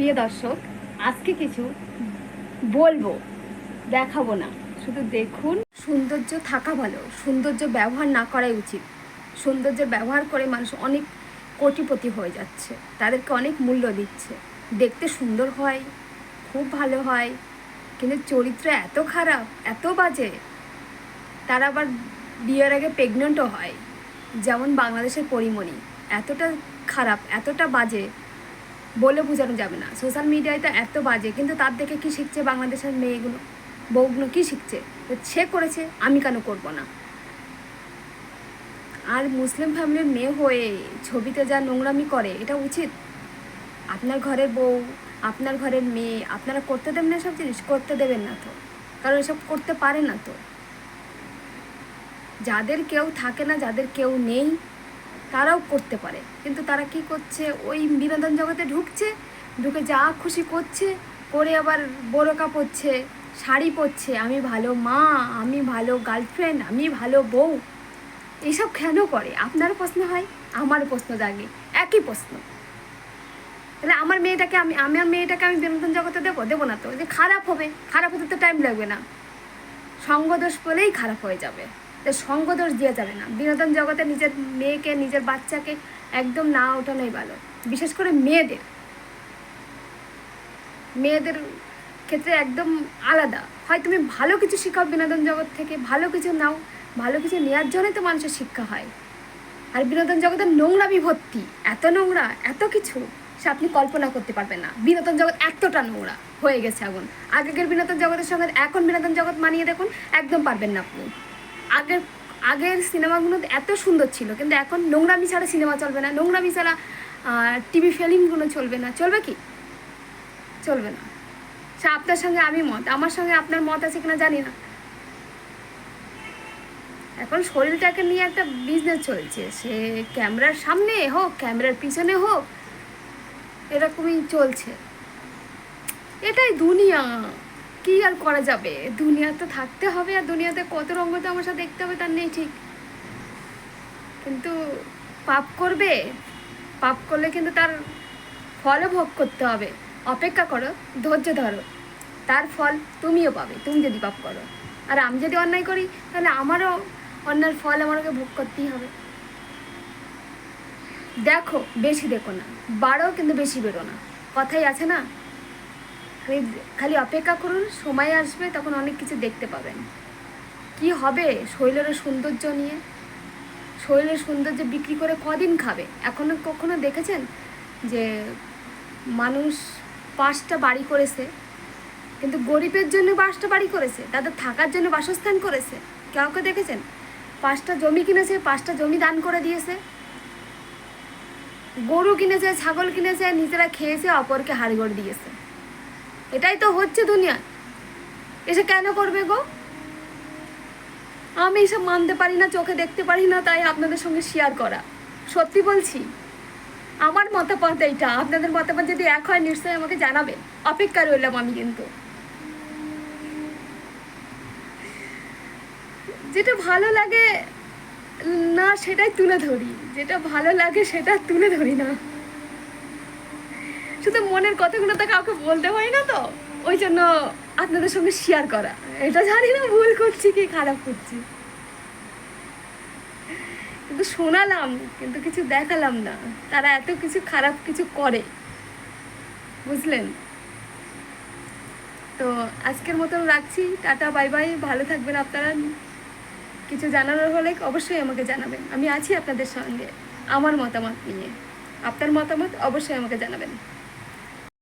প্রিয় দর্শক, আজকে কিছু বলব, দেখাবো না। শুধু দেখুন। সৌন্দর্য থাকা ভালো, সৌন্দর্য ব্যবহার না করাই উচিত। সৌন্দর্য ব্যবহার করে মানুষ অনেক কোটিপতি হয়ে যাচ্ছে, তাদেরকে অনেক মূল্য দিচ্ছে। দেখতে সুন্দর হয়, খুব ভালো হয়, কিন্তু চরিত্র এত খারাপ, এত বাজে, তারা আবার বিয়ের আগে প্রেগনেন্টও হয়। যেমন বাংলাদেশের পরিমণি, এতটা খারাপ, এতটা বাজে বলে বোঝানো যাবে না। সোশ্যাল মিডিয়ায় তো এত বাজে, কিন্তু তার দেখে কি শিখছে বাংলাদেশের মেয়েগুলো? বউগুলো কি শিখছে? তো সে করেছে, আমি কেন করব না? আর মুসলিম ফ্যামিলির মেয়ে হয়ে ছবিতে যা নোংরামি করে, এটা উচিত? আপনার ঘরের বউ, আপনার ঘরের মেয়ে, আপনারা করতে দেবেন না সব জিনিস? করতে দেবেন না তো। কারণ এসব করতে পারে না তো। যাদের কেউ থাকে না, যাদের কেউ নেই তারাও করতে পারে। কিন্তু তারা কি করছে? ওই বিনোদন জগতে ঢুকছে, ঢুকে যা খুশি করছে, করে আবার বোরকা পরছে, শাড়ি পরছে, আমি ভালো মা, আমি ভালো গার্লফ্রেন্ড আমি ভালো বউ। এইসব কেন করে? আপনার প্রশ্ন হয় আমার প্রশ্ন জাগে, একই প্রশ্ন। তাহলে আমার মেয়েটাকে আমি, আমার মেয়েটাকে আমি বিনোদন জগতে দেবো? দেবো না তো? যে খারাপ হবে, খারাপ হতে তো টাইম লাগবে না। সঙ্গদোষ বলেই খারাপ হয়ে যাবে। তো সঙ্গদোষ দেওয়া যাবে না। বিনোদন জগতে নিজের মেয়েকে, নিজের বাচ্চাকে একদম না ওঠানোই ভালো। বিশেষ করে মেয়েদের। মেয়েদের ক্ষেত্রে একদম আলাদা। হয় তুমি ভালো কিছু শিখাও বিনোদন জগৎ থেকে, ভালো কিছু নাও, ভালো কিছু নেওয়ার জন্যই তো মানুষের শিক্ষা হয়। আর বিনোদন জগতে নোংরামি ভর্তি এত নোংরা, এত কিছু, সে আপনি কল্পনা করতে পারবেন না। বিনোদন জগৎ এতটা নোংরা হয়ে গেছে এখন। আগের বিনোদন জগতের সঙ্গে এখন বিনোদন জগৎ মানিয়ে দেখুন, একদম পারবেন না আপনি। আগের আগের সিনেমাগুলো এত সুন্দর ছিল, কিন্তু এখন নোংরামি ছাড়া সিনেমা চলবে না, নোংরামি ছাড়া টিভি ফিল্মগুলো চলবে না। চলবে কি? চলবে না। সে আপনার সঙ্গে আমি মত, আমার সঙ্গে আপনার মত আছে কিনা জানি না। এখন শরীরটাকে নিয়ে একটা বিজনেস চলছে, সে ক্যামেরার সামনে হোক, ক্যামেরার পিছনে হোক, এরকমই চলছে। এটাই দুনিয়া। কি আর করা যাবে? দুনিয়া তো থাকতে হবে আর দুনিয়াতে কত রঙের তো আমার সাথে দেখতে হবে, তার নেই ঠিক। কিন্তু পাপ করবে, পাপ করলে কিন্তু তার ফলও ভোগ করতে হবে। অপেক্ষা করো, ধৈর্য ধরো। তার ফল তুমিও পাবে, তুমি যদি পাপ করো। আর আমি যদি অন্যায় করি, তাহলে আমারও অন্যার ফল আমাকে ভোগ করতেই হবে। দেখো, বেশি দেখো না। বাড়ো কিন্তু বেশি বেরো না। কথাই আছে না? খালি খালি অপেক্ষা করুন, সময় আসবে, তখন অনেক কিছু দেখতে পাবেন। কি হবে শৈলের সৌন্দর্য নিয়ে? শৈলের সৌন্দর্য বিক্রি করে কদিন খাবে? এখনও কখনো দেখেছেন যে মানুষ পাঁচটা বাড়ি করেছে, কিন্তু গরিবের জন্য পাঁচটা বাড়ি করেছে, তাদের থাকার জন্য বাসস্থান করেছে? কাউকে দেখেছেন? পাঁচটা জমি কিনেছে, পাঁচটা জমি দান করে দিয়েছে। গরু কিনেছে, ছাগল কিনেছে, নিজেরা খেয়েছে, অপরকে হাড়গড় দিয়েছে। এটাই তো হচ্ছে দুনিয়া। এসে কেন করবে গো? আমি এসব মানতে পারি না, চোখে দেখতে পারি না, তাই আপনাদের সঙ্গে শেয়ার করা। সত্যি বলছি, আমার মতামত এইটা। আপনাদের মতামত যদি এক হয়, নিশ্চয়ই আমাকে জানাবে অপেক্ষা রইলাম আমি কিন্তু। যেটা ভালো লাগে না, সেটাই তুলে ধরি। যেটা ভালো লাগে, সেটা তুলে ধরি না। শুধু মনের কথাগুলো তো কাউকে বলতে হয় না তো। ওই জন্য আপনাদের সঙ্গে শেয়ার করা। এটা জানি না, ভুল করছি কি খারাপ করছি। কিন্তু শোনালাম, কিন্তু কিছু দেখালাম না। তারা এত কিছু খারাপ কিছু করে। বুঝলেন? তো আজকের মতন রাখছি। Tata, bye bye. ভালো থাকবেন আপনারা। কিছু জানানোর হলে অবশ্যই আমাকে জানাবেন। আমি আছি আপনাদের সঙ্গে। আমার মতামত নিয়ে। আপনার মতামত অবশ্যই আমাকে জানাবেন।